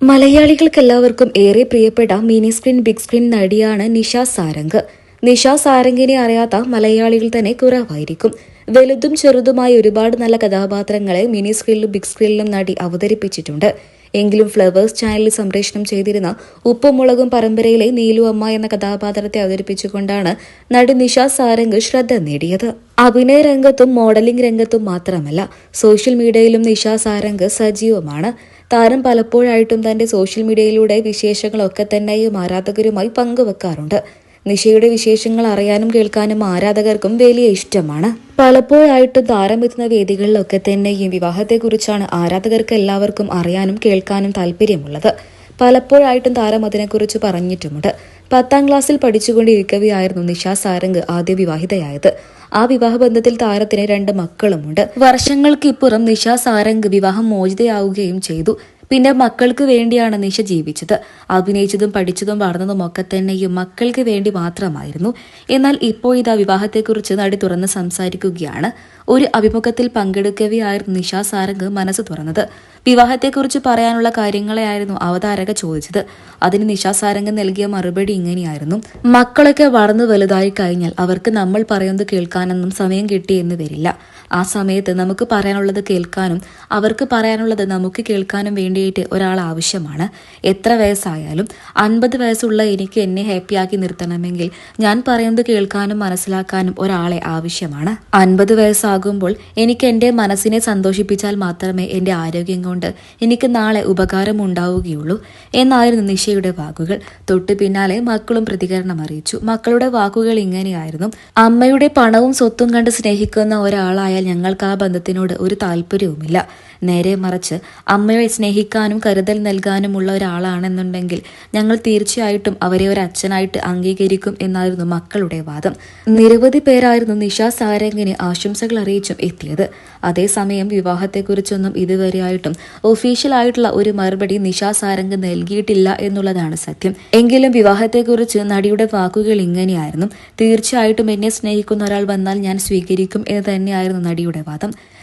മലയാളികൾക്കെല്ലാവർക്കും ഏറെ പ്രിയപ്പെട്ട mini screen big screen നടിയാണ് നിഷ സാരംഗ്. നിഷ സാരംഗിനെ അറിയാത്ത മലയാളികൾ തന്നെ കുറവായിരിക്കും. വലുതും ചെറുതുമായ ഒരുപാട് നല്ല കഥാപാത്രങ്ങളെ മിനി സ്ക്രീനിലും ബിഗ് സ്ക്രീനിലും നടി അവതരിപ്പിച്ചിട്ടുണ്ട്. എങ്കിലും ഫ്ലവേഴ്സ് ചാനലിൽ സംപ്രേഷണം ചെയ്തിരുന്ന ഉപ്പും മുളകും പരമ്പരയിലെ നീലു അമ്മ എന്ന കഥാപാത്രത്തെ അവതരിപ്പിച്ചുകൊണ്ടാണ് നടി നിഷ സാരംഗ് ശ്രദ്ധ നേടിയത്. അഭിനയ രംഗത്തും മോഡലിംഗ് രംഗത്തും മാത്രമല്ല സോഷ്യൽ മീഡിയയിലും നിഷ സാരംഗ് സജീവമാണ്. താരം പലപ്പോഴായിട്ടും തന്റെ സോഷ്യൽ മീഡിയയിലൂടെ വിശേഷങ്ങളൊക്കെ തന്നെയും ആരാധകരുമായി പങ്കുവെക്കാറുണ്ട്. നിഷയുടെ വിശേഷങ്ങൾ അറിയാനും കേൾക്കാനും ആരാധകർക്കും വലിയ ഇഷ്ടമാണ്. പലപ്പോഴായിട്ടും താരം എത്തുന്ന വേദികളിലൊക്കെ തന്നെയും വിവാഹത്തെക്കുറിച്ചാണ് ആരാധകർക്ക് എല്ലാവർക്കും അറിയാനും കേൾക്കാനും താല്പര്യമുള്ളത്. പലപ്പോഴായിട്ടും താരം അതിനെക്കുറിച്ച് പറഞ്ഞിട്ടുമുണ്ട്. പത്താം ക്ലാസ്സിൽ പഠിച്ചുകൊണ്ടിരിക്കവെയായിരുന്നു നിഷ സാരംഗ് ആദ്യ വിവാഹിതയായത്. ആ വിവാഹബന്ധത്തിൽ താരത്തിന് രണ്ട് മക്കളുമുണ്ട്. വർഷങ്ങൾക്കിപ്പുറം നിഷ സാരംഗ് വിവാഹം മോചിതയാവുകയും ചെയ്തു. പിന്നെ മക്കൾക്ക് വേണ്ടിയാണ് നിഷ ജീവിച്ചത്. അഭിനയിച്ചതും പഠിച്ചതും വളർന്നതും ഒക്കെ തന്നെയും മക്കൾക്ക് വേണ്ടി മാത്രമായിരുന്നു. എന്നാൽ ഇപ്പോൾ ഇതാ വിവാഹത്തെക്കുറിച്ച് നടി തുറന്ന് സംസാരിക്കുകയാണ്. ഒരു അഭിമുഖത്തിൽ പങ്കെടുക്കവെയായിരുന്നു നിഷ സാരംഗ് മനസ്സ് തുറന്നത്. വിവാഹത്തെക്കുറിച്ച് പറയാനുള്ള കാര്യങ്ങളെയായിരുന്നു അവതാരക ചോദിച്ചത്. അതിന് നിശാസാരംഗം സാരംഗ് നൽകിയ മറുപടി ഇങ്ങനെയായിരുന്നു. മക്കളൊക്കെ വളർന്നു വലുതായി കഴിഞ്ഞാൽ അവർക്ക് നമ്മൾ പറയുന്നത് കേൾക്കാനൊന്നും സമയം കിട്ടിയെന്ന് വരില്ല. ആ സമയത്ത് നമുക്ക് പറയാനുള്ളത് കേൾക്കാനും അവർക്ക് പറയാനുള്ളത് നമുക്ക് കേൾക്കാനും വേണ്ടിയിട്ട് ഒരാൾ ആവശ്യമാണ്. എത്ര വയസ്സായാലും അൻപത് വയസ്സുള്ള എനിക്ക് എന്നെ ഹാപ്പിയാക്കി നിർത്തണമെങ്കിൽ ഞാൻ പറയുന്നത് കേൾക്കാനും മനസ്സിലാക്കാനും ഒരാളെ ആവശ്യമാണ്. അൻപത് വയസ്സാകുമ്പോൾ എനിക്ക് എന്റെ മനസ്സിനെ സന്തോഷിപ്പിച്ചാൽ മാത്രമേ എന്റെ ആരോഗ്യം കൊണ്ട് എനിക്ക് നാളെ ഉപകാരം ഉണ്ടാവുകയുള്ളൂ. എന്നായിരുന്നു നിഷയുടെ വാക്കുകൾ. തൊട്ടു പിന്നാലെ മക്കളും പ്രതികരണം അറിയിച്ചു. മക്കളുടെ വാക്കുകൾ ഇങ്ങനെയായിരുന്നു. അമ്മയുടെ പണവും സ്വത്തും കണ്ട് സ്നേഹിക്കുന്ന ഒരാളായാൽ ഞങ്ങൾക്ക് ആ ബന്ധത്തിനോട് ഒരു താല്പര്യവുമില്ല. നേരെ മറിച്ച് അമ്മയെ സ്നേഹിക്കാനും കരുതൽ നൽകാനുമുള്ള ഒരാളാണെന്നുണ്ടെങ്കിൽ ഞങ്ങൾ തീർച്ചയായിട്ടും അവരെ ഒരു അച്ഛനായിട്ട് അംഗീകരിക്കും എന്നായിരുന്നു മക്കളുടെ വാദം. നിരവധി പേരായിരുന്നു നിഷ സാരംഗിന് ആശംസകൾ അറിയിച്ചും എത്തിയത്. അതേസമയം വിവാഹത്തെക്കുറിച്ചൊന്നും ഇതുവരെയായിട്ടും ഒഫീഷ്യലായിട്ടുള്ള ഒരു മറുപടി നിഷ സാരംഗ് നൽകിയിട്ടില്ല എന്നുള്ളതാണ് സത്യം. എങ്കിലും വിവാഹത്തെക്കുറിച്ച് നടിയുടെ വാക്കുകൾ ഇങ്ങനെയായിരുന്നു. തീർച്ചയായിട്ടും എന്നെ സ്നേഹിക്കുന്ന ഒരാൾ വന്നാൽ ഞാൻ സ്വീകരിക്കും എന്ന് തന്നെയായിരുന്നു നടിയുടെ വാദം.